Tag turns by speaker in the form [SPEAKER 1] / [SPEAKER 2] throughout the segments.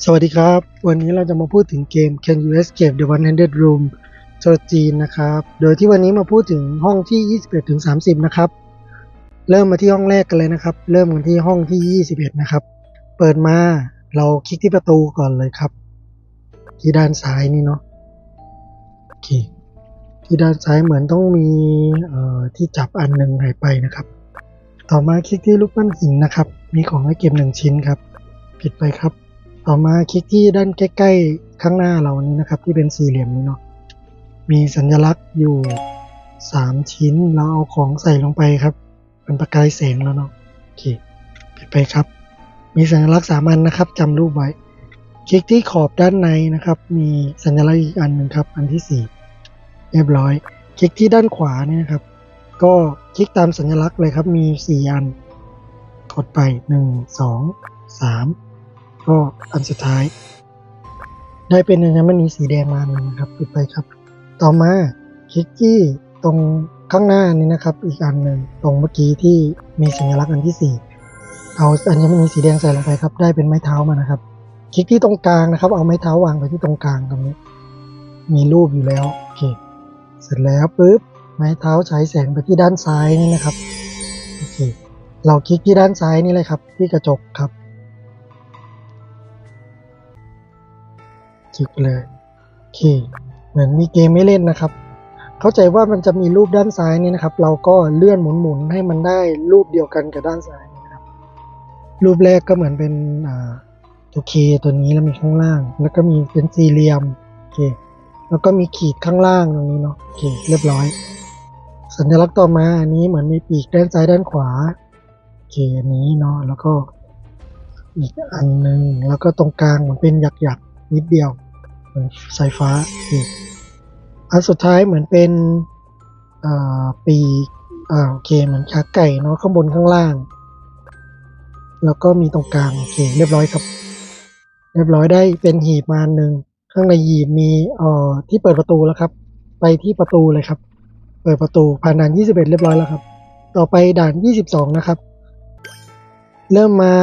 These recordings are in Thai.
[SPEAKER 1] สวัสดีครับ วันนี้เราจะมาพูดถึงเกม Can You Escape the One Handed Room ตัวจีนนะครับ โดยที่วันนี้มาพูดถึงห้องที่ 21ถึง30 นะครับ เริ่มมาที่ห้องแรกกันเลยนะครับ เริ่มกันที่ห้องที่ 21 นะครับ เปิดมาเราคลิกที่ประตูก่อนเลยครับ ที่ด้านซ้ายนี่เนาะโอเคที่ด้านซ้ายเหมือนต้องมีเอ่อที่จับอันหนึ่งหายไปนะครับ ต่อมาคลิกที่รูปปั้นหินนะครับ มีของให้เก็บหนึ่งชิ้นครับ ผิดไปครับ ต่อมาคลิกที่ด้านใกล้ ๆ ข้างหน้าเรานี้นะครับ ที่เป็นสี่เหลี่ยมนี้เนาะมีสัญลักษณ์อยู่สามชิ้นเราเอาของใส่ลงไปครับเป็นประกายแสงแล้วเนาะโอเคผิดไปครับ มีสัญลักษณ์สามอันนะครับจำรูปไว้ คลิกที่ขอบด้านในนะครับ มีสัญลักษณ์อีกอันหนึ่งครับ อันที่สี่เรียบร้อย คลิกที่ด้านขวาเนี่ยนะครับ ก็คลิกตามสัญลักษณ์เลยครับมีสี่อัน กดไปหนึ่งสองสาม ก็อันสุดท้าย ได้เป็นอัญมณีสีแดงมาหนึ่งครับปิดไปครับ ต่อมาคลิกที่ตรงข้างหน้านี้นะครับ อีกอันหนึ่งตรงเมื่อกี้ที่มีสัญลักษณ์อันที่สี่เอาอัญมณีสีแดงใส่ลงไปครับ ได้เป็นไม้เท้ามานะครับ คลิกที่ตรงกลางนะครับ เอาไม้เท้าวางไปที่ตรงกลางตรงนี้ มีรูปอยู่แล้วโอเคเสร็จแล้วปุ๊บไม้เท้าฉายแสงไปที่ด้านซ้ายนี่นะครับโอเคเราคลิกที่ด้านซ้ายนี่เลยครับ ที่กระจกครับ คลิกเลยโอเคเหมือนมีเกมไม่เล่นนะครับ เข้าใจว่ามันจะมีรูปด้านซ้ายนี่นะครับ เราก็เลื่อนหมุนๆให้มันได้รูปเดียวกันกับด้านซ้ายนะครับ รูปแรกก็เหมือนเป็นอ่าตัวเคตัวนี้แล้วมีข้างล่าง แล้วก็มีเป็นสี่เหลี่ยมโอเคแล้วก็มีขีดข้างล่างตรงนี้เนาะโอเคเรียบร้อย สัญลักษณ์ต่อมาอันนี้เหมือนมีปีกด้านซ้ายด้านขวาโอเคอันนี้เนาะแล้วก็อีกอันหนึ่งแล้วก็ตรงกลางเหมือนเป็นหยักๆนิดเดียว สายฟ้าอีกอันสุดท้ายเหมือนเป็นปีอ่าโอเคเหมือนขาไก่เนาะข้างบนข้างล่าง แล้วก็มีตรงกลางโอเคเรียบร้อยครับ เรียบร้อยได้เป็นหีบมานหนึ่งข้างในหีบมีเอ่อที่เปิดประตูแล้วครับ ไปที่ประตูเลยครับ เปิดประตูผ่านด่าน 21 เรียบร้อยแล้วครับ ต่อไปด่าน 22 นะครับ เริ่มมา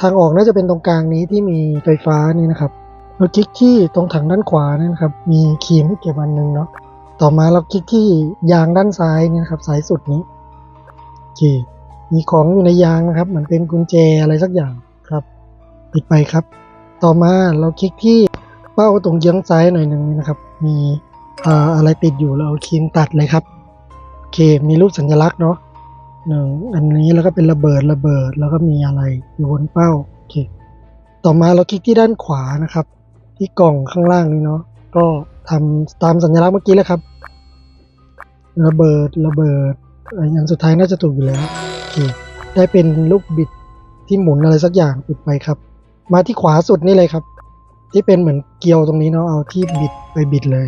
[SPEAKER 1] ทางออกน่าจะเป็นตรงกลางนี้ที่มีไฟฟ้านี่นะครับ เราคลิกที่ตรงถังด้านขวานี่นะครับ มีครีมให้เก็บอันหนึงเนาะต่อมาเราคลิกที่ยางด้านซ้ายนี่นะครับซ้ายสุดนี้โอเคมีของอยู่ในยางนะครับเหมือนเป็นกุญแจอะไรสักอย่างครับ ปิดไปครับ ต่อมาเราคลิกที่เป้าตรงเยื้องซ้ายหน่อยหนึ่งนี่นะครับ มีอ่าอะไรติดอยู่เราเอาครีมตัดเลยครับโอเคมีรูปสัญลักษณ์เนาะหนึ่งอันนี้แล้วก็เป็นระเบิดระเบิดแล้วก็มีอะไรอยู่บนเป้าโอเคต่อมาเราคลิกที่ด้านขวานะครับ ที่กล่องข้างล่างนี้เนาะก็ทำตามสัญลักษณ์เมื่อกี้เลยครับ ระเบิดระเบิดอย่างสุดท้ายน่าจะถูกอยู่แล้วโอเคได้เป็นลูกบิดที่หมุนอะไรสักอย่างปิดไปครับ มาที่ขวาสุดนี่เลยครับ ที่เป็นเหมือนเกลียวตรงนี้เนาะเอาที่บิดไปบิดเลย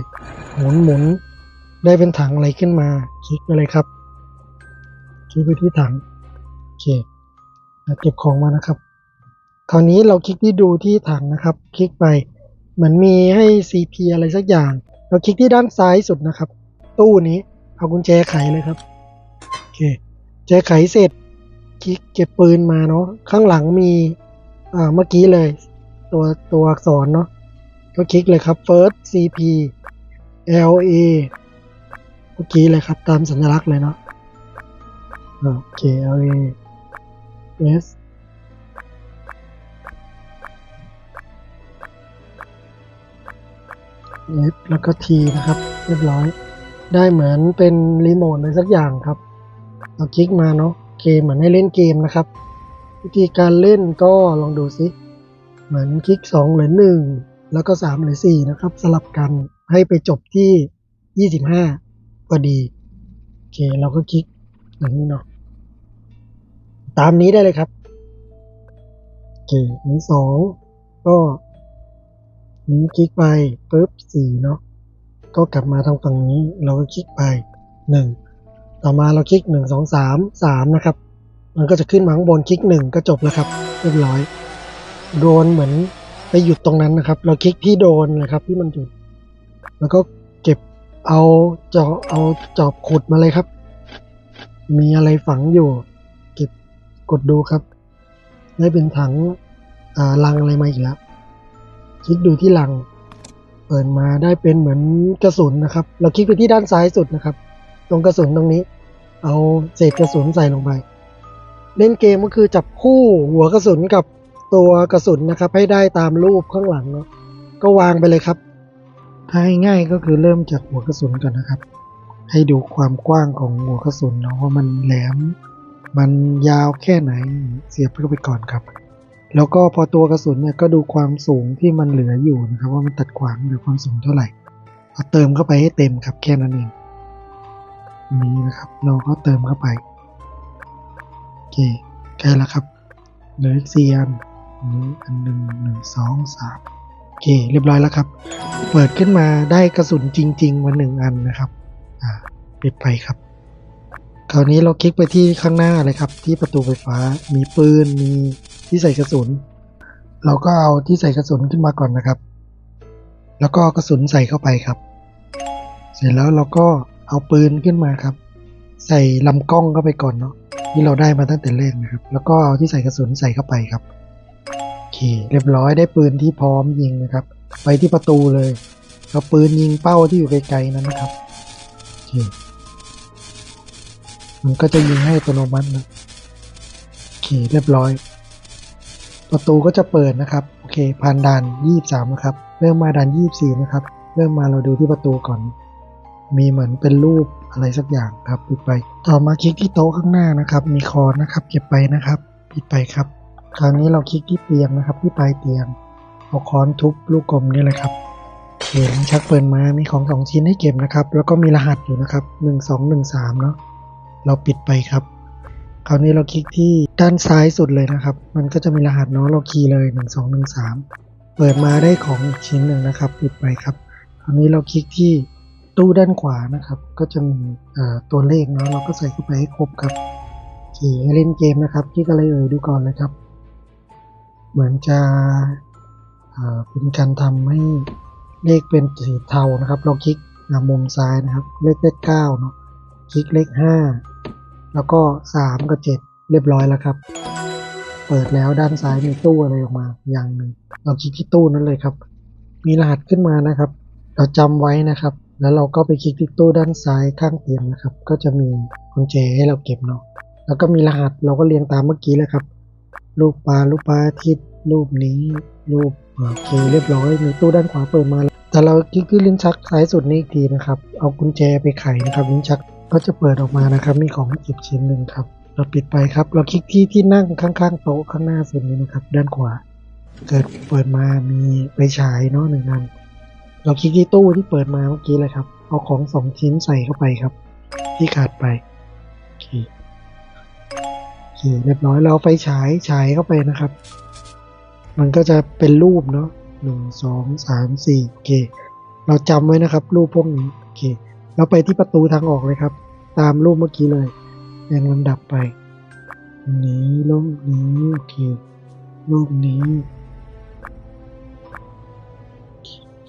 [SPEAKER 1] หมุนหมุนได้เป็นถังอะไรขึ้นมา คลิกไปเลยครับ คลิกไปที่ถังโอเคเก็บของมานะครับ คราวนี้เราคลิกที่ดูที่ถังนะครับ คลิกไป เหมือนมีให้ CP อะไรสักอย่าง เราคลิกที่ด้านซ้ายสุดนะครับ ตู้นี้เอากุญแจไขเลยครับโอเคแจไขเสร็จ คลิกเก็บปืนมาเนาะข้างหลังมีอ่าเมื่อกี้เลย ตัวตัวอักษรเนาะก็คลิกเลยครับ first CP LA เมื่อกี้เลยครับ ตามสัญลักษณ์เลยเนาะโอเค L A S F แล้วก็ T นะครับ เรียบร้อย ได้เหมือนเป็นรีโมทอะไรสักอย่างครับ เราคลิกมาเนาะเกมเหมือนให้เล่นเกมนะครับ วิธีการเล่นก็ลองดูซิเหมือนคลิกสองหรือหนึ่งแล้วก็สามหรือสี่นะครับ สลับกันให้ไปจบที่ยี่สิบห้าพอดีโอเคเราก็คลิกอย่างนี้เนาะตามนี้ได้เลยครับโอเคอันนี้สองก็ นี้คลิกไปปุ๊บสี่เนาะก็กลับมาทางฝั่งนี้เราก็คลิกไปหนึ่งต่อมาเราคลิกหนึ่งสองสามสามนะครับ มันก็จะขึ้นมาข้างบนคลิกหนึ่งก็จบแล้วครับ เรียบร้อย โดนเหมือนไปหยุดตรงนั้นนะครับ เราคลิกที่โดนนะครับที่มันหยุด แล้วก็เก็บเอาจอบเอาจอบขุดมาเลยครับ มีอะไรฝังอยู่ เก็บกดดูครับ ได้เป็นถังอ่าลังอะไรมาอีกแล้ว คลิกดูที่หลัง เปิดมาได้เป็นเหมือนกระสุนนะครับ เราคลิกไปที่ด้านซ้ายสุดนะครับ ตรงกระสุนตรงนี้ เอาเศษกระสุนใส่ลงไป เล่นเกมก็คือจับคู่หัวกระสุนกับตัวกระสุนนะครับ ให้ได้ตามรูปข้างหลังเนาะก็วางไปเลยครับ ถ้าให้ง่ายก็คือเริ่มจากหัวกระสุนก่อนนะครับ ให้ดูความกว้างของหัวกระสุนเนาะว่ามันแหลม มันยาวแค่ไหนเสียบเข้าไปก่อนครับ แล้วก็พอตัวกระสุนเนี่ยก็ดูความสูงที่มันเหลืออยู่นะครับว่ามันตัดขวางหรือความสูงเท่าไหร่เอาเติมเข้าไปให้เต็มครับแค่นั้นเองนี้นะครับ เราก็เติมเข้าไปโอเคใกล้แล้วครับเหลืออีกสี่อันอันนี้อันหนึ่งหนึ่งสองสามโอเคเรียบร้อยแล้วครับ เปิดขึ้นมาได้กระสุนจริง ๆ มาหนึ่งอันนะครับอ่าปิดไปครับคราวนี้เราคลิกไปที่ข้างหน้าเลยครับ ที่ประตูไฟฟ้ามีปืนมี ที่ใส่กระสุน เราก็เอาที่ใส่กระสุนขึ้นมาก่อนนะครับ แล้วก็กระสุนใส่เข้าไปครับ เสร็จแล้วเราก็เอาปืนขึ้นมาครับ ใส่ลำกล้องเข้าไปก่อนเนาะที่เราได้มาตั้งแต่แรกนะครับ แล้วก็เอาที่ใส่กระสุนใส่เข้าไปครับโอเค เรียบร้อยได้ปืนที่พร้อมยิงนะครับ ไปที่ประตูเลยเอาปืนยิงเป้าที่อยู่ไกลๆนั้นนะครับโอเคมันก็จะยิงให้อัตโนมัตินะโอเคเรียบร้อย ประตูก็จะเปิดนะครับ โอเค ผ่านด่าน 23 นะครับ เริ่มมาด่าน 24 นะครับ เริ่มมาเราดูที่ประตูก่อน มีเหมือนเป็นรูปอะไรสักอย่างครับ ปิดไป ต่อมาคลิกที่โต๊ะข้างหน้านะครับ มีคอนนะครับ เก็บไปนะครับ ปิดไปครับ คราวนี้เราคลิกที่เตียงนะครับ ที่ปลายเตียง เอาค้อนทุบลูกกลมนี่แหละครับเคลิ้นชักเปิดมา มีของสองชิ้นให้เก็บนะครับ แล้วก็มีรหัสอยู่นะครับ 1213 เนาะ เราปิดไปครับ คราวนี้เราคลิกที่ด้านซ้ายสุดเลยนะครับ มันก็จะมีรหัสเนาะเราคีย์เลย 1 2 1 3 เปิดมาได้ของชิ้นหนึ่งนะครับ ปิดไปครับ คราวนี้เราคลิกที่ตู้ด้านขวานะครับ ก็จะมีตัวเลขเนาะเราก็ใส่เข้าไปให้ครบครับขี่เล่นเกมนะครับคลิกอะไรเอ่ยดูก่อนเลยครับ เหมือนจะเป็นการทำให้เลขเป็นสีเทานะครับ เราคลิกมุมซ้ายนะครับ เลขเลขเก้าเนาะคลิกเลขห้า แล้วก็สามกับเจ็ดเรียบร้อยแล้วครับ เปิดแล้วด้านซ้ายมีตู้อะไรออกมาอย่างหนึ่งเราคลิกที่ตู้นั้นเลยครับ มีรหัสขึ้นมานะครับ เราจำไว้นะครับ แล้วเราก็ไปคลิกที่ตู้ด้านซ้ายข้างเตียงนะครับ ก็จะมีกุญแจให้เราเก็บเนาะแล้วก็มีรหัสเราก็เรียงตามเมื่อกี้เลยครับรูปปลารูปปลาทิตย์รูปนี้ รูปโอเคเรียบร้อยมีตู้ด้านขวาเปิดมาแต่เราคลิกที่ลิ้นชักซ้ายสุดนี้อีกทีนะครับ เอากุญแจไปไขนะครับลิ้นชัก ก็จะเปิดออกมานะครับ มีของให้เก็บชิ้นหนึ่งครับ เราปิดไปครับ เราคลิกที่ที่นั่งข้างๆโต๊ะข้างหน้าสุดนี้นะครับ ด้านขวา เกิดเปิดมามีไปฉายเนาะหนึ่งอัน เราคลิกที่ตู้ที่เปิดมาเมื่อกี้เลยครับ เอาของสองชิ้นใส่เข้าไปครับ ที่ขาดไปโอเคโอเคเรียบร้อยเราเอาไฟฉายฉายเข้าไปนะครับ มันก็จะเป็นรูปเนาะหนึ่งสองสามสี่โอเค เราจำไว้นะครับ รูปพวกนี้โอเค เราไปที่ประตูทางออกเลยครับ ตามรูปเมื่อกี้เลยเรียงลำดับไปนี้รูปนี้โอเครูปนี้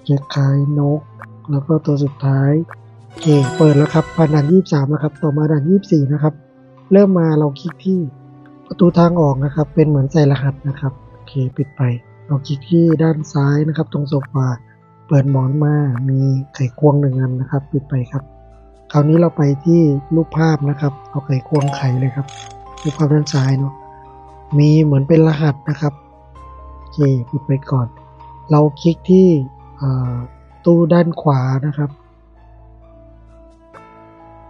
[SPEAKER 1] คล้ายๆนก แล้วก็ตัวสุดท้ายโอเคเปิดแล้วครับผ่านด่านยี่สามนะครับ ต่อมาด่านยี่สี่นะครับ เริ่มมาเราคลิกที่ประตูทางออกนะครับ เป็นเหมือนใส่รหัสนะครับโอเคปิดไป เราคลิกที่ด้านซ้ายนะครับ ตรงโซฟาเปิดหมอนมา มีไขควงหนึ่งอันนะครับ ปิดไปครับ ราวนี้เราไปที่รูปภาพนะครับ เอาไขควงไขเลยครับ รูปภาพด้านซ้ายเนาะ มีเหมือนเป็นรหัสนะครับ โอเคปิดไปก่อน เราคลิกที่ตู้ด้านขวานะครับ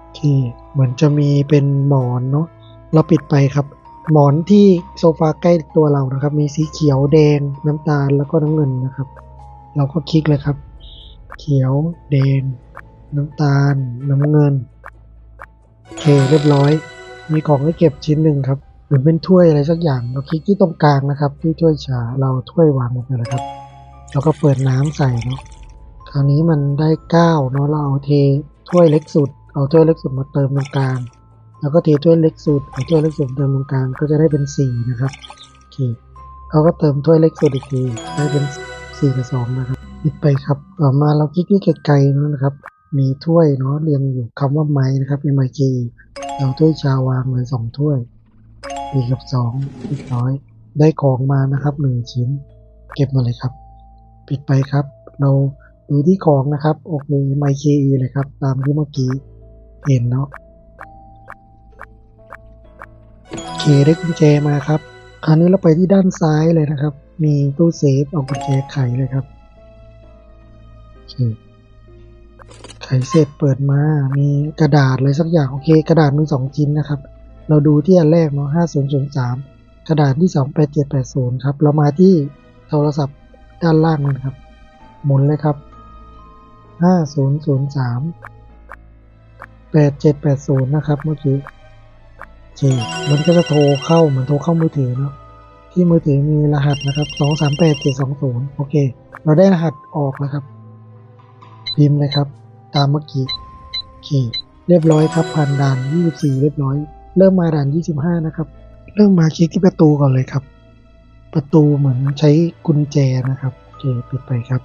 [SPEAKER 1] โอเค เหมือนจะมีเป็นหมอนเนาะ เราปิดไปครับ หมอนที่โซฟาใกล้ตัวเรานะครับ มีสีเขียวแดงน้ำตาลแล้วก็น้ำเงินนะครับ เราก็คลิกเลยครับ เขียวแดง น้ำตาล น้ำเงิน โอเคเรียบร้อย มีของให้เก็บชิ้นหนึ่งครับหมือเป็นถ้วยอะไรสักอย่าง เราคลิกที่ตรงกลางนะครับ ที่ถ้วยชา เราถ้วยวางลงไปเลยครับแล้วก็เปิดน้ำใส่เนาะ คราวนี้มันได้เก้าเนาะ เราเอาเทถ้วยเล็กสุด เอาถ้วยเล็กสุดมาเติมตรงกลาง แล้วก็เทถ้วยเล็กสุด เอาถ้วยเล็กสุดเติมตรงกลาง ก็จะได้เป็นสี่นะครับ โอเคเราก็เติมถ้วยเล็กสุดอีกทีได้เป็นสี่กับสองนะครับปิดไปครับ ต่อมาเราคลิกที่ไกลๆนะครับ มีถ้วยเนาะเรียงอยู่คำว่าไม้นะครับ M I K เอาถ้วยชาวางเลยสองถ้วยปีกับสองเรียบร้อย ได้ของมานะครับหนึ่งชิ้น เก็บมาเลยครับ ปิดไปครับ เราดูที่ของนะครับโอเคไมเคเลยครับ ตามที่เมื่อกี้เห็นเนาะเคได้กุญแจมาครับ คราวนี้เราไปที่ด้านซ้ายเลยนะครับ มีตู้เซฟเอากุญแจไขเลยครับโอเค ไขเสร็จเปิดมา มีกระดาษอะไรสักอย่าง โอเค กระดาษมีสองชิ้นนะครับ เราดูที่อันแรกเนาะห้าศูนย์ศูนย์สามกระดาษที่สองแปดเจ็ดแปดศูนย์ครับ เรามาที่โทรศัพท์ด้านล่างนะครับ หมุนเลยครับห้าศูนย์ศูนย์สามแปดเจ็ดแปดศูนย์นะครับ เมื่อกี้โอเคมันก็จะโทรเข้าเหมือนโทรเข้ามือถือเนาะที่มือถือมีรหัสนะครับสองสามแปดเจ็ดสองศูนย์โอเค เราได้รหัสออกแล้วครับ พิมพ์เลยครับ ตามเมื่อกี้โอเค เรียบร้อยครับผ่านด่านยี่สิบสี่เรียบร้อย เริ่มมาด่านยี่สิบห้านะครับ เริ่มมาคลิกที่ประตูก่อนเลยครับ ประตูเหมือนใช้กุญแจนะครับโอเคปิดไปครับ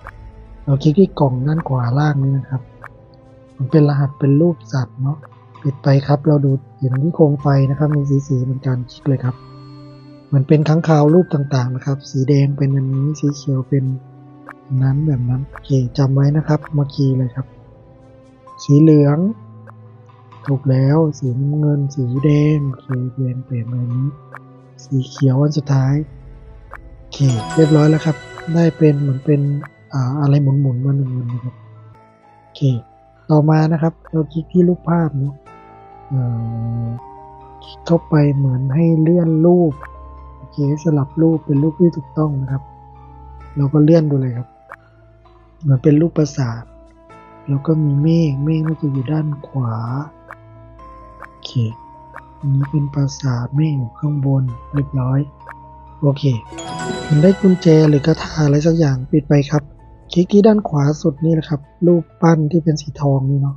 [SPEAKER 1] เราคลิกที่กล่องด้านขวาล่างนี้นะครับ มันเป็นรหัสเป็นรูปสัตว์เนาะปิดไปครับ เราดูเห็นที่โคมไฟนะครับ มีสีสีๆเหมือนกันคลิกเลยครับเหมือนเป็นค้างคาวรูปต่างๆนะครับ สีแดงเป็นอันนี้สีเขียวเป็นนั้นแบบนั้นโอเคจำไว้นะครับมาคีเลยครับ สีเหลือง ถูกแล้ว สีน้ำเงิน สีแดงโอเคเปลี่ยนเปลี่ยนแบบนี้ สีเขียววันสุดท้ายโอเคเรียบร้อยแล้วครับ ได้เป็นเหมือนเป็นอ่าอะไรหมุนๆมาหนึ่งมันนะครับโอเค ต่อมานะครับ เราคลิกที่รูปภาพเนาะคลิกเข้าไปเหมือนให้เลื่อนรูปโอเคสลับรูปเป็นรูปที่ถูกต้องนะครับ เราก็เลื่อนดูเลยครับ เหมือนเป็นรูปประสาท แล้วก็มีเมฆ เมฆน่าจะอยู่ด้านขวา โอเค อันนี้เป็นปราสาทเมฆอยู่ข้างบนเรียบร้อย โอเค มันได้กุญแจหรือกระทาอะไรสักอย่างปิดไปครับคลิกที่ด้านขวาสุดนี่แหละครับ รูปปั้นที่เป็นสีทองนี่เนาะ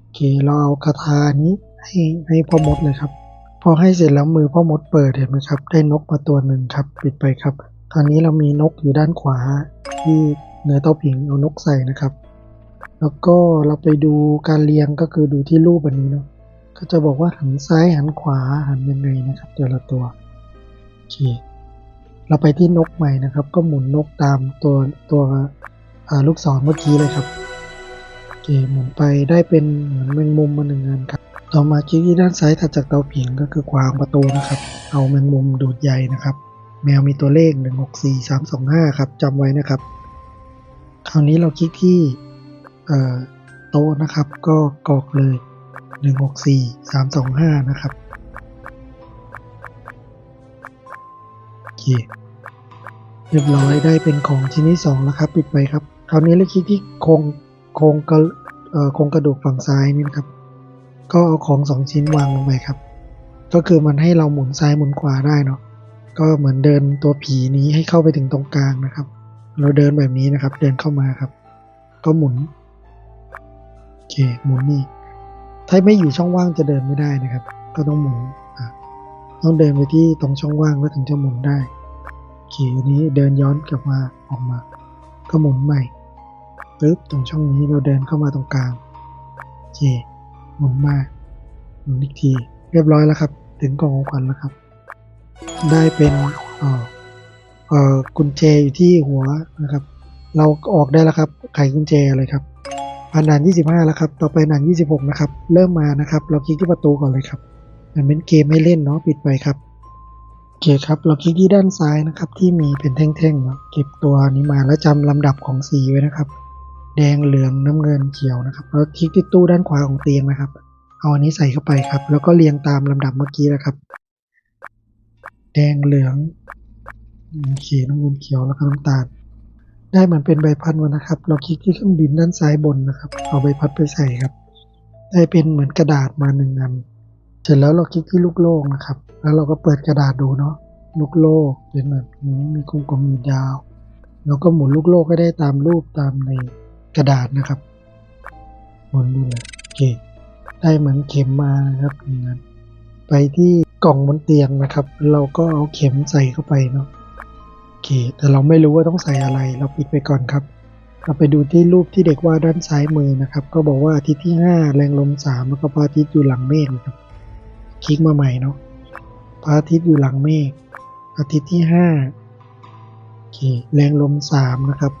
[SPEAKER 1] โอเค เราเอาคาถานี้ให้ให้พ่อมดเลยครับ พอให้เสร็จแล้วมือพ่อมดเปิดเห็นไหมครับ ได้นกมาตัวหนึ่งครับ ปิดไปครับคราวนี้เรามีนกอยู่ด้านขวาที่เนื้อเต้าผิงเอานกใส่นะครับ แล้วก็เราไปดูการเรียงก็คือดูที่รูปอันนี้เนาะก็จะบอกว่าหันซ้ายหันขวาหันยังไงนะครับแต่ละตัวโอเคเราไปที่นกใหม่นะครับ ก็หมุนนกตามตัวตัวลูกศรเมื่อกี้เลยครับโอเคหมุนไปได้เป็นเหมือนแมงมุมมาหนึ่งอันครับต่อมาคลิกที่ด้านซ้ายถัดจากเตาผิงก็คือขวางประตูนะครับ เอาแมงมุมดูดใยนะครับ แมวมีตัวเลข 1 6 4 3 2 5 ครับจำไว้นะครับ คราวนี้เราคลิกที่ โต๊ะนะครับ ก็กรอกเลย 1 6 4 3 2 5 นะครับโอเคเรียบร้อยได้เป็นของชิ้นที่สองแล้วครับ ปิดไปครับ คราวนี้เราคลิกที่โครงโครงกระโครงกระดูกฝั่งซ้ายนี่นะครับ ก็เอาของสองชิ้นวางลงไปครับ ก็คือมันให้เราหมุนซ้ายหมุนขวาได้เนาะก็เหมือนเดินตัวผีนี้ให้เข้าไปถึงตรงกลางนะครับ เราเดินแบบนี้นะครับ เดินเข้ามาครับ ก็หมุน โอเคหมุนนี่ถ้าไม่อยู่ช่องว่างจะเดินไม่ได้นะครับ ก็ต้องหมุนต้องเดินไปที่ตรงช่องว่างแล้วถึงจะหมุนได้โอเคอันนี้เดินย้อนกลับมาออกมา ก็หมุนใหม่ปึ๊บตรงช่องนี้เราเดินเข้ามาตรงกลางโอเคหมุนมาหมุนอีกทีเรียบร้อยแล้วครับ ถึงกล่องของขวัญแล้วครับ ได้เป็นเอ่อเอ่อกุญแจอยู่ที่หัวนะครับ เราออกได้แล้วครับไขกุญแจเลยครับ ผ่านด่าน 25 แล้วครับ ต่อไปด่าน 26 นะครับ เริ่มมานะครับ เราคลิกที่ประตูก่อนเลยครับ มันเป็นเกมไม่เล่นเนาะ ปิดไปครับ โอเคครับ เราคลิกที่ด้านซ้ายนะครับ ที่มีเป็นแท่งๆเนาะ เก็บตัวนี้มาแล้วจำลำดับของสีไว้นะครับ แดง เหลือง น้ำเงิน เขียวนะครับ แล้วคลิกที่ตู้ด้านขวาของเตียงนะครับ เอาอันนี้ใส่เข้าไปครับ แล้วก็เรียงตามลำดับเมื่อกี้นะครับ แดง เหลืองอืมเขียวน้ำเงิน เขียว แล้วก็น้ำตาล ได้มันเป็นใบพัดมานะครับ เราคลิกที่เครื่องบินด้านซ้ายบนนะครับ เอาใบพัดไปใส่ครับ ได้เป็นเหมือนกระดาษมาหนึ่งอัน เสร็จแล้วเราคลิกที่ลูกโลกนะครับ แล้วเราก็เปิดกระดาษดูเนาะ ลูกโลกเป็นแบบนี้มีกลมๆมีดาวแล้วก็หมุนลูกโลกให้ได้ตามรูปตามในกระดาษนะครับ หมุนดูเลยโอเค ได้เหมือนเข็มมานะครับอย่างนั้นไปที่กล่องบนเตียงนะครับ เราก็เอาเข็มใส่เข้าไปเนาะ แต่เราไม่รู้ว่าต้องใส่อะไร เราปิดไปก่อนครับเราไปดูที่รูปที่เด็กว่าดด้านซ้ายมือนะครับ ก็บอกว่าอาทิตย์ที่ห้าแรงลมสามแล้วก็พระอาทิตย์อยู่หลังเมฆนะครับ คลิกมาใหม่เนาะพระอาทิตย์อยู่หลังเมฆอาทิตย์ที่ห้าโอเคแรงลมสามนะครับ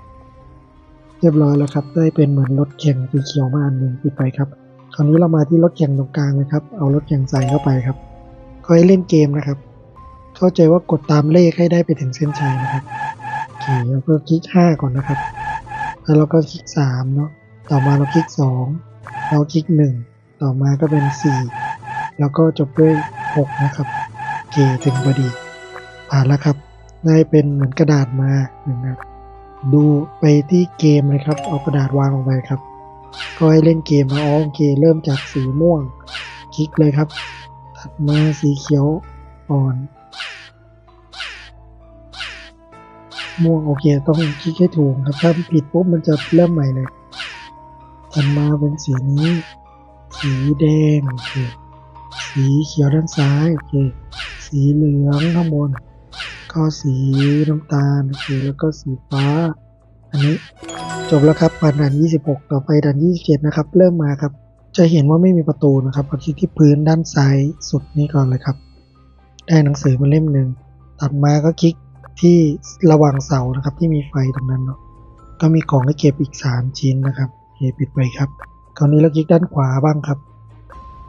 [SPEAKER 1] เรียบร้อยแล้วครับ ได้เป็นเหมือนรถแข่งสีเขียวมาอันหนึ่งปิดไปครับ คราวนี้เรามาที่รถแข่งตรงกลางเลยครับ เอารถแข่งใส่เข้าไปครับก็ให้เล่นเกมนะครับ เข้าใจว่ากดตามเลขให้ได้ไปถึงเส้นชัยนะครับโอเคแล้วก็คลิกห้าก่อนนะครับ แล้วเราก็คลิกสามเนาะต่อมาเราคลิกสองเราคลิกหนึ่งต่อมาก็เป็นสี่แล้วก็จบด้วยหกนะครับโอเคถึงพอดี ผ่านแล้วครับ ได้เป็นเหมือนกระดาษมาหนึ่งนะดูไปที่เกมเลยครับ เอากระดาษวางลงไปครับ ก็ให้เล่นเกมนะอ๋อโอเค เริ่มจากสีม่วง คลิกเลยครับ ถัดมาสีเขียวอ่อน ม่วงโอเค ต้องคลิกให้ถูกครับ ถ้าผิดปุ๊บมันจะเริ่มใหม่เลยถัดมาเป็นสีนี้ สีแดงโอเคสีเขียวด้านซ้ายโอเคสีเหลืองข้างบนก็สีน้ำตาลโอเคแล้วก็สีฟ้า อันนี้จบแล้วครับผ่านด่าน 26 ต่อไปด่าน 27 นะครับ เริ่มมาครับ จะเห็นว่าไม่มีประตูนะครับเอาคลิกที่พื้นด้านซ้ายสุดนี้ก่อนเลยครับ ได้หนังสือมาเล่มหนึ่งถัดมาก็คลิก ที่ระหว่างเสานะครับ ที่มีไฟตรงนั้นเนาะก็มีของให้เก็บอีก 3 ชิ้นนะครับโอเคปิดไปครับ คราวนี้เราคลิกด้านขวาบ้างครับ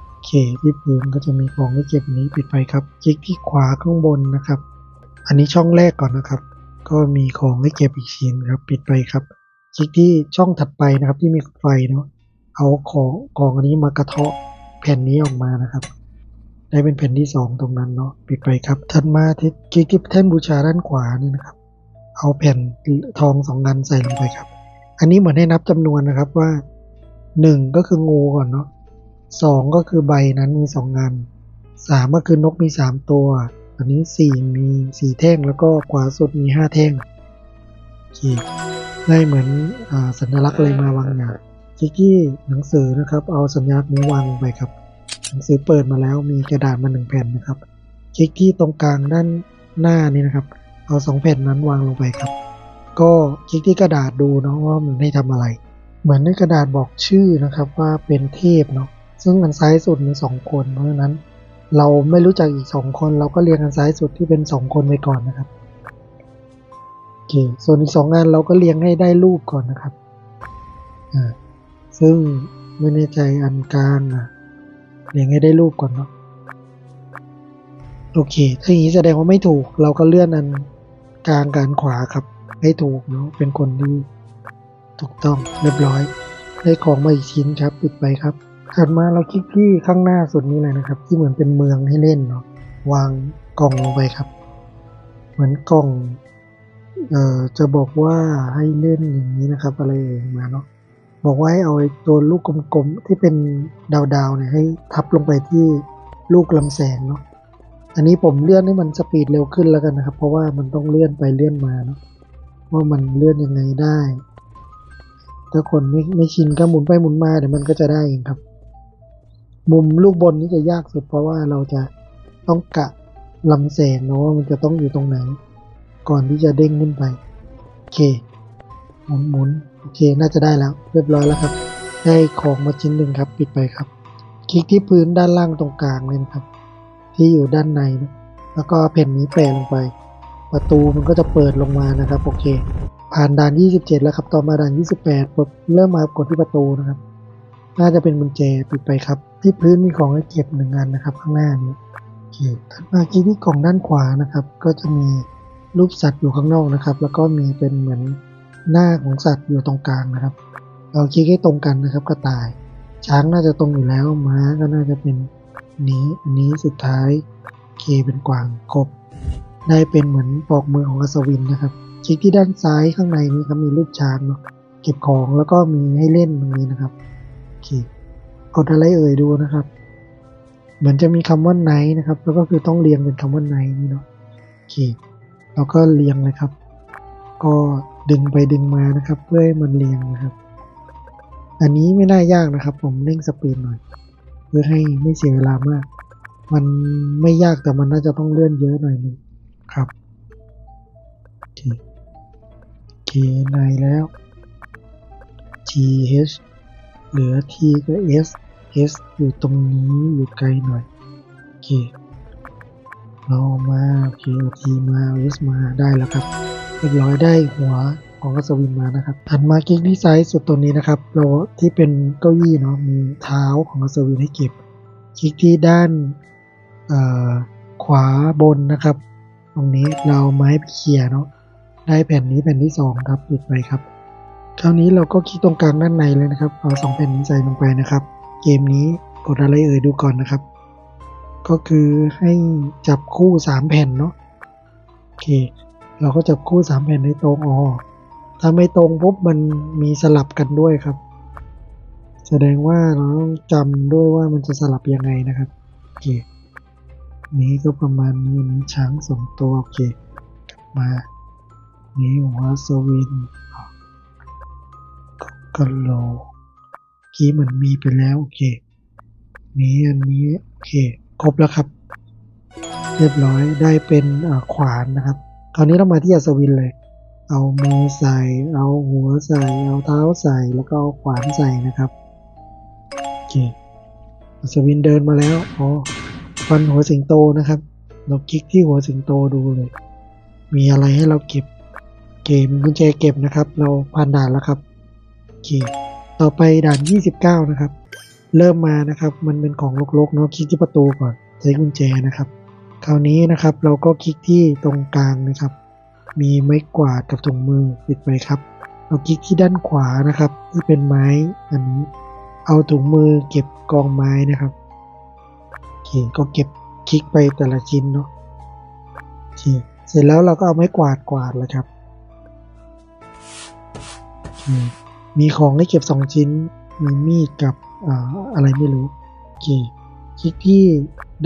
[SPEAKER 1] โอเคที่พื้นก็จะมีของให้เก็บนี้ปิดไปครับ คลิกที่ขวาข้างบนนะครับ อันนี้ช่องแรกก่อนนะครับ ก็มีของให้เก็บอีกชิ้นครับ ปิดไปครับ คลิกที่ช่องถัดไปนะครับ ที่มีไฟเนาะเอาของของอันนี้มากระเทาะแผ่นนี้ออกมานะครับ ได้เป็นแผ่นที่สองตรงนั้นเนาะปิดไปครับถัดมาที่คลิกที่แท่นบูชาด้านขวานี่นะครับ เอาแผ่นทองสองอันใส่ลงไปครับ อันนี้เหมือนให้นับจำนวนนะครับว่าหนึ่งก็คืองูก่อนเนาะสองก็คือใบนั้นมีสองงานสามก็คือนกมีสามตัว อันนี้สี่มีสี่แท่งแล้วก็ขวาสุดมีห้าแท่งโอเคได้เหมือนอสัญลักษณ์อะไรมาวางอย่างคลิกที่หนังสือนะครับ เอาสัญลักษณ์นี้วางลงไปครับ หนังสือเปิดมาแล้วมีกระดาษมาหนึ่งแผ่นนะครับ คลิกที่ตรงกลางด้านหน้านี่นะครับ เอาสองแผ่นนั้นวางลงไปครับ ก็คลิกที่กระดาษดูเนาะว่ามันให้ทำอะไร เหมือนในกระดาษบอกชื่อนะครับว่าเป็นเทพเนาะซึ่งมันซ้ายสุดมีสองคน เพราะฉะนั้น เราไม่รู้จักอีกสองคน เราก็เรียงกันซ้ายสุดที่เป็นสองคนไปก่อนนะครับโอเคส่วนอีกสองงานเราก็เรียงให้ได้รูปก่อนนะครับอ่าซึ่งไม่แน่ใจอันกลางอะ เรียงให้ได้รูปก่อนเนาะโอเคถ้าอย่างนี้แสดงว่าไม่ถูก เราก็เลื่อนอันกลางกับอันขวาครับให้ถูกเนาะเป็นคนที่ถูกต้องเรียบร้อย ได้ของมาอีกชิ้นครับปิดไปครับถัดมาเราคลิกที่ข้างหน้าสุดนี้เลยนะครับ ที่เหมือนเป็นเมืองให้เล่นเนาะวางกล่องลงไปครับ เหมือนกล่องเอ่อจะบอกว่าให้เล่นอย่างนี้นะครับ อะไรเอ่ยมาเนาะ บอกว่าให้เอาตัวลูกกลมๆที่เป็นดาวๆเนี่ยให้ทับลงไปที่ลูกลำแสงเนาะอันนี้ผมเลื่อนให้มันสปีดเร็วขึ้นแล้วกันนะครับ เพราะว่ามันต้องเลื่อนไปเลื่อนมาเนาะว่ามันเลื่อนยังไงได้ ถ้าคนไม่ไม่ชินก็หมุนไปหมุนมาเดี๋ยวมันก็จะได้เองครับ มุมลูกบนนี้จะยากสุดเพราะว่าเราจะต้องกะลำแสงเนาะว่ามันจะต้องอยู่ตรงไหน ก่อนที่จะเด้งขึ้นไป โอเค หมุนหมุนโอเคน่าจะได้แล้ว เรียบร้อยแล้วครับ ได้ของมาชิ้นหนึ่งครับ ปิดไปครับ คลิกที่พื้นด้านล่างตรงกลางเลยครับ ที่อยู่ด้านในนะแล้วก็แผ่นนี้แปะลงไป ประตูมันก็จะเปิดลงมานะครับ โอเค ผ่านด่าน 27 แล้วครับ ต่อมาด่าน 28ปุ๊บเริ่มมากดที่ประตูนะครับ น่าจะเป็นกุญแจปิดไปครับ ที่พื้นมีของให้เก็บหนึ่งอันนะครับ ข้างหน้านี้โอเคถัดมาคลิกที่กล่องด้านขวานะครับ ก็จะมีรูปสัตว์อยู่ข้างนอกนะครับ แล้วก็มีเป็นเหมือน หน้าของสัตว์อยู่ตรงกลางนะครับ เราคลิกให้ตรงกันนะครับกระต่าย ช้างน่าจะตรงอยู่แล้วม้าก็น่าจะเป็นนี้อันนี้สุดท้ายเคเป็นกวางครบได้เป็นเหมือนปอกมือของอัศวินนะครับคลิกที่ด้านซ้ายข้างในนี้ครับมีรูปช้างเนาะเก็บของแล้วก็มีให้เล่นตรงนี้นะครับโอเคกดอะไรเอ่ยดูนะครับ เหมือนจะมีคำว่าไนนะครับ แล้วก็คือต้องเรียงเป็นคำว่าไนนี่เนาะโอเคเราก็เรียงเลยครับ ก็ ดึงไปดึงมานะครับ เพื่อให้มันเรียงนะครับ อันนี้ไม่น่ายากนะครับ ผมเร่งสปีดหน่อย เพื่อให้ไม่เสียเวลามาก มันไม่ยากแต่มันน่าจะต้องเลื่อนเยอะหน่อยหนึงครับโอเคโอเคในแล้ว T H เหลือ T ก็ S S อยู่ตรงนี้อยู่ไกลหน่อยโอเคเรามาโอเคเอา T มาเอา S มาได้แล้วครับ เรียบร้อยได้หัวของอัศวินมานะครับถัดมาคลิกที่ไซ้ายสุดตรงนี้นะครับ เราที่เป็นเก้าอี้เนาะมีเท้าของอัศวินให้เก็บคลิกที่ด้านขวาบนนะครับ ตรงนี้เราไม้เขี่ยเนาะได้แผ่นนี้แผ่นที่สองครับปิดไปครับ คราวนี้เราก็คลิกตรงกลางด้านในเลยนะครับเอาสองแผ่นนี้ใส่ลงไปนะครับ เกมนี้กดอะไรเอ่ยดูก่อนนะครับ ก็คือให้จับคู่สามแผ่นเนาะโอเค เราก็จับคู่สามแผ่นให้ตรงอ๋อถ้าไม่ตรงปุ๊บมันมีสลับกันด้วยครับ แสดงว่าเราต้องจำด้วยว่ามันจะสลับยังไงนะครับโอเคนี้ก็ประมาณนี้นี้ช้างสองตัวโอเคมานี้หัวสวินกะโหลกี้มือนมีไปแล้วโอเค นี้อันนี้โอเค ครบแล้วครับ เรียบร้อยได้เป็นขวานนะครับ คราวนี้เรามาที่อัศวินเลย เอามือใส่ เอาหัวใส่ เอาเท้าใส่ แล้วก็เอาขวานใส่นะครับ โอเค อัศวินเดินมาแล้ว อ๋อ ฟันหัวสิงโตนะครับ เราคลิกที่หัวสิงโตดูเลย มีอะไรให้เราเก็บ เกมกุญแจเก็บนะครับ เราผ่านด่านแล้วครับ โอเค ต่อไปด่าน 29 นะครับ เริ่มมานะครับ มันเป็นของลกๆเนาะ คลิกที่ประตูก่อน ใช้กุญแจนะครับ คราวนี้นะครับเราก็คลิกที่ตรงกลางนะครับ มีไม้กวาดกับถุงมือปิดไปครับ เราคลิกที่ด้านขวานะครับ ที่เป็นไม้อันนี้ เอาถุงมือเก็บกองไม้นะครับโอเคก็เก็บคลิกไปแต่ละชิ้นเนาะโอเคเสร็จแล้วเราก็เอาไม้กวาดกวาดเลยครับมีของให้เก็บสองชิ้น มีมีดกับอ่าอะไรไม่รู้โอเคคลิกที่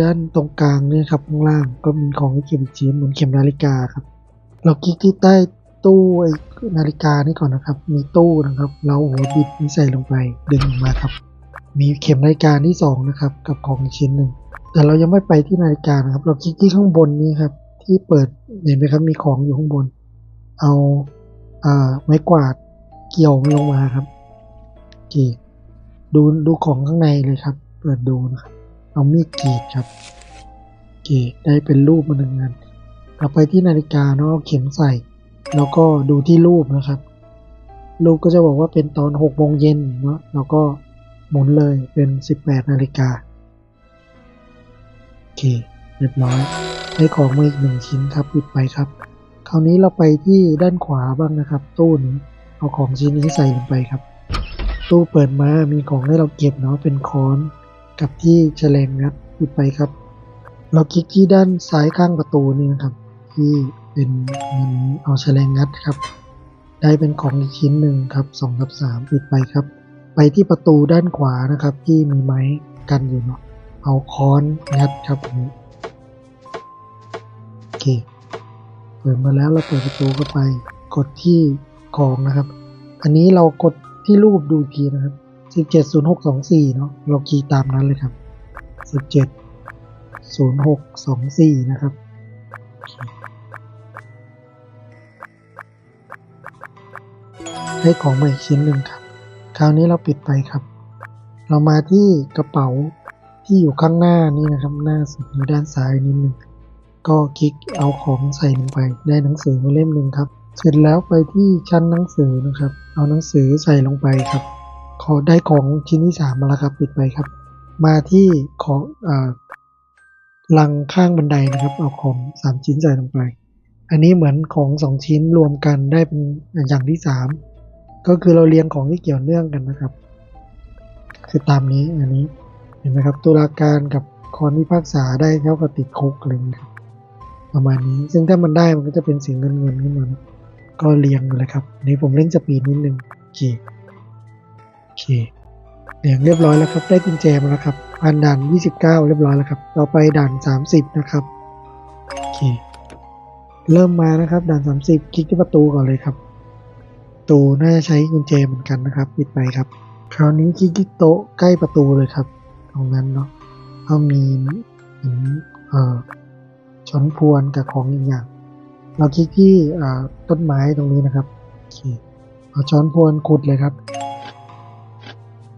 [SPEAKER 1] ด้านตรงกลางเนี่ยครับข้างล่างก็มีของให้เก็บอีกชิ้นเหมือนเข็มนาฬิกาครับ เราคลิกที่ใต้ตู้ไอ้นาฬิกานี่ก่อนนะครับ มีตู้นะครับ เราเอาหัวบิดนี่ใส่ลงไปดึงออกมาครับ มีเข็มนาฬิกาที่สองนะครับกับของชิ้นหนึ่งแต่เรายังไม่ไปที่นาฬิกานะครับ เราคลิกที่ข้างบนนี้ครับ ที่เปิดเห็นไหมครับมีของอยู่ข้างบน เอาอ่าไม้กวาดเกี่ยวมันลงมาครับโอเคดูดูของข้างในเลยครับ เปิดดูนะครับ เอามีดกรีดครับโอเคได้เป็นรูปมาหนึ่งอันเราไปที่นาฬิกาเนาะเข็มใส่ แล้วก็ดูที่รูปนะครับ รูปก็จะบอกว่าเป็นตอนหกโมงเย็นเนาะเราก็หมุนเลยเป็นสิบแปดนาฬิกาโอเคเรียบร้อยได้ของมาอีกหนึ่งชิ้นครับปิดไปครับ คราวนี้เราไปที่ด้านขวาบ้างนะครับ ตู้นี้เอาของชิ้นนี้ใส่ลงไปครับ ตู้เปิดมามีของให้เราเก็บเนาะเป็นค้อน กับที่แฉลงงัดปิดไปครับ เราคลิกที่ด้านซ้ายข้างประตูนี่นะครับ ที่เป็นมันเอาแฉลงงัดครับ ได้เป็นของอีกชิ้นหนึ่งครับสองกับสามปิดไปครับ ไปที่ประตูด้านขวานะครับ ที่มีไม้กันอยู่เนาะเอาค้อนงัดครับโอเคเปิดมาแล้วเราเปิดประตูเข้าไป กดที่ของนะครับ อันนี้เรากดที่รูปดูทีนะครับ 170624เนาะเราคีย์ตามนั้นเลยครับ170624นย์หกสองสี่นะครับได้ของมาอีกชิ้นหนึ่งครับ คราวนี้เราปิดไปครับ เรามาที่กระเป๋าที่อยู่ข้างหน้านี่นะครับ หน้าสุดอยู่ด้านซ้ายนิดหนึ่ง ก็คลิกเอาของใส่ลงไป ได้หนังสือมาเล่มหนึ่งครับ เสร็จแล้วไปที่ชั้นหนังสือนะครับ เอาหนังสือใส่ลงไปครับ อได้ของชิ้นที่สามมาแล้วครับ ปิดไปครับ มาที่ของอ่าลังข้างบันไดนะครับ เอาของสามชิ้นใส่ลงไป อันนี้เหมือนของสองชิ้นรวมกันได้เป็นอย่างที่สามก็คือเราเรียงของที่เกี่ยวเนื่องกันนะครับ คือตามนี้อันนี้เห็นไหมครับตุลาการกับคอนพิพากษาได้เท่ากับติดคุกอะไรอย่างเลยครับประมาณนี้ ซึ่งถ้ามันได้มันก็จะเป็นสีเงินเงินขึ้นมาก็เรียงเลยครับนี้ผมเล่นสปีดนิดนึงโอเค อเคเรียงเรียบร้อยแล้วครับ ได้กุญแจมาแล้วครับผ่านด่าน 29 เรียบร้อยแล้วครับ ต่อไปด่าน 30 นะครับ โอเค เริ่มมานะครับ ด่าน 30 คลิกที่ประตูก่อนเลยครับประตูน่าจะใช้กุญแจเหมือนกันนะครับ ปิดไปครับ คราวนี้คลิกที่โต๊ะใกล้ประตูเลยครับ ตรงนั้นเนาะก็มีหินเอ่อช้อนพวนกับของอีกอย่าง เราคลิกที่อ่าต้นไม้ตรงนี้นะครับ โอเคเอาช้อนพวนขุดเลยครับ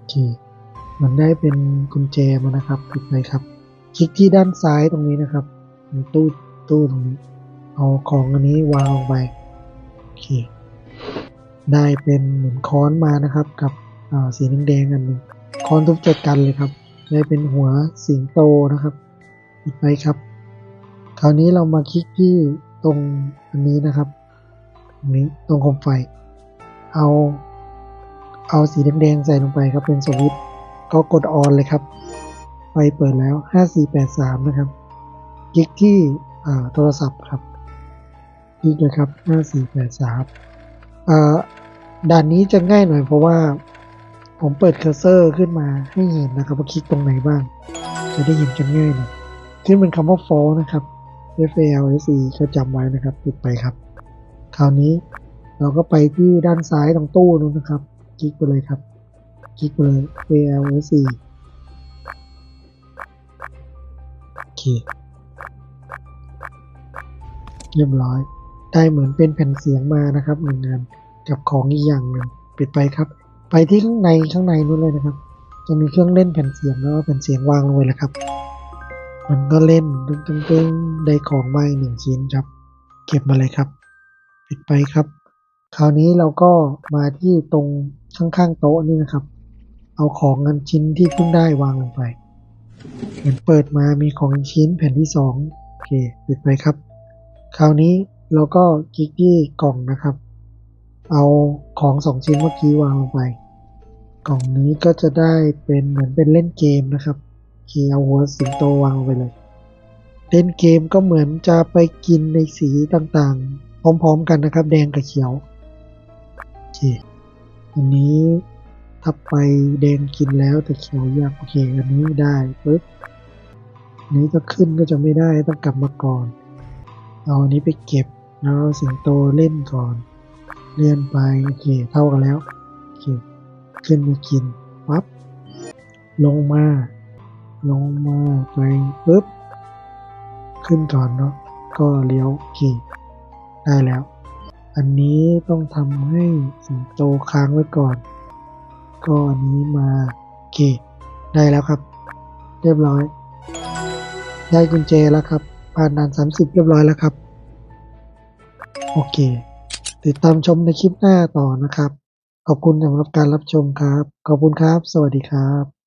[SPEAKER 1] เค มันได้เป็นกุญแจมานะครับปิดไปครับ คลิกที่ด้านซ้ายตรงนี้นะครับมีตู้ตู้ตรงนี้ เอาของอันนี้วางลงไปโอเค ได้เป็นเหมือนค้อนมานะครับ กับสีแดงๆอันหนึ่งค้อนทุบจัดกันเลยครับ ได้เป็นหัวสิงโตนะครับปิดไปครับ คราวนี้เรามาคลิกที่ตรงอันนี้นะครับตรงนี้ตรงโคมไฟ เอา เอาสีแดงๆใส่ลงไปครับเป็นสวิตช์ก็กดออนเลยครับไฟเปิดแล้ว 5483 นะครับ คลิกที่โทรศัพท์ครับคลิกเลยครับ 5483อ่าด่านนี้จะง่ายหน่อยเพราะว่าผมเปิดเคอร์เซอร์ขึ้นมาให้เห็นนะครับว่าคลิกตรงไหนบ้าง จะได้เห็นกันง่ายหน่อยขึ้นเป็นคำว่า fall นะครับ F A L S E ก็จำไว้นะครับปิดไปครับ คราวนี้เราก็ไปที่ด้านซ้ายตรงตู้นู้นนะครับ คลิกไปเลยครับ คลิกไปเลย F A L S E โอเค เรียบร้อย ได้เหมือนเป็นแผ่นเสียงมานะครับหนึ่งงานกับของอีกอย่างหนึ่งปิดไปครับ ไปที่ข้างในข้างในนู้นเลยนะครับ จะมีเครื่องเล่นแผ่นเสียงแล้วแผ่นเสียงวางลงไปแล้วครับ มันก็เล่นตึ้งตึ้งดึงได้ของมาอีกหนึ่งชิ้นครับ เก็บมาเลยครับ ปิดไปครับ คราวนี้เราก็มาที่ตรงข้างๆโต๊ะนี่นะครับ เอาของเงินชิ้นที่เพิ่งได้วางลงไปเหมือนเปิดมามีของชิ้นแผ่นที่สองโอเคปิดไปครับ คราวนี้เราก็คลิกที่กล่องนะครับ เอาของสองชิ้นเมื่อกี้วางลงไป กล่องนี้ก็จะได้เป็นเหมือนเป็นเล่นเกมนะครับโอเคเอาหัวสิงโตวางลงไปเลยเล่นเกมก็เหมือนจะไปกินในสีต่างๆ พร้อมๆกันนะครับ แดงกับเขียว เคอันนี้ถ้าไปแดงกินแล้วแต่เขียวยังโอเคอันนี้ได้ปึ๊บอันนี้ก็ขึ้นก็จะไม่ได้ต้องกลับมาก่อน เอาอันนี้ไปเก็บแล้วสิงโตเล่นก่อน เลื่อนไปโอเคเท่ากันแล้วโอเคขึ้นมากินปั๊บลงมา ลงมาไปปึ๊บขึ้นก่อนเนาะก็เลี้ยวโอเคได้แล้ว อันนี้ต้องทำให้สิงโตค้างไว้ก่อน ก็อันนี้มาโอเค ได้แล้วครับ เรียบร้อย ได้กุญแจแล้วครับ ผ่านด่าน30 เรียบร้อยแล้วครับ โอเค ติดตามชมในคลิปหน้าต่อนะครับ ขอบคุณสำหรับการรับชมครับ ขอบคุณครับ สวัสดีครับ